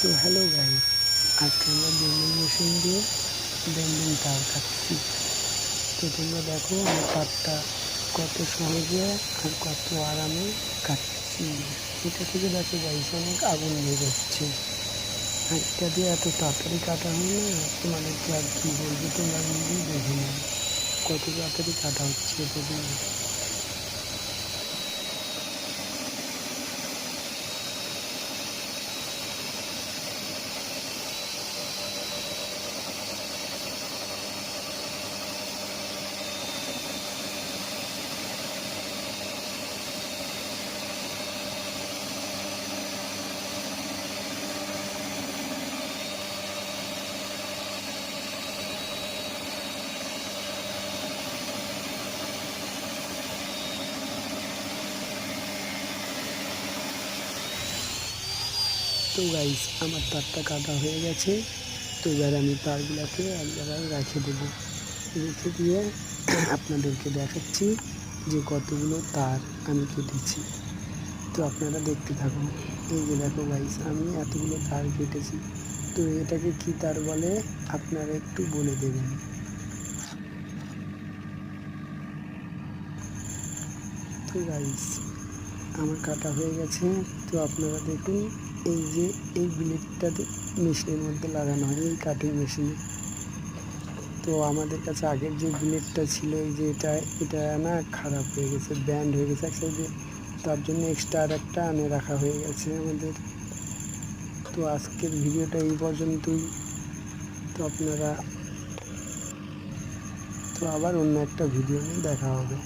তো hello guy আজকে আমরা বেন্ডিং মেশিন দিয়ে বেন্ডিং তার কাটছি তো তোমরা দেখো আমার তারটা কত সহজে আর কত আরামে কাটছি এটা থেকে দেখো গাইস অনেক আগুন বেরোচ্ছে আর এটা দিয়ে এত তাড়াতাড়ি কাটা হয় না, তোমাদেরকে আর কি বলব, তোমরা নিজেই দেখে নাও কত তাড়াতাড়ি কাটা হচ্ছে এটা তো গাইস আমার তারটা কাটা হয়ে গেছে। তো এবার আমি তারগুলোকে এক জায়গায় রেখে দেবো। রেখে দিয়ে আপনাদেরকে দেখাচ্ছি যে কতগুলো তার আমি কেটেছি। তো আপনারা দেখতে থাকুন। এই যে দেখো গাইস আমি এতগুলো তার কেটেছি। তো এটাকে কি তার বলে? আপনারা একটু বলে দেবেন। তো গাইস আমার কাটা হয়ে গেছে। তো আপনারা দেখুন, এই যে এই ব্লেডটা মেশিনের মধ্যে লাগানো হয়, এই কাটিং মেশিনে তো আমাদের কাছে আগের যে ব্লেডটা ছিল, এই যে এটা এটা না খারাপ হয়ে গেছে ব্যান্ড হয়ে গেছে। এক সাইডে তার জন্য এক্সট্রা আর একটা আনে রাখা হয়ে গেছে আমাদের। তো আজকের ভিডিওটা এই পর্যন্তই। তো আপনারা, তো আবার অন্য একটা ভিডিও নিয়ে দেখা হবে।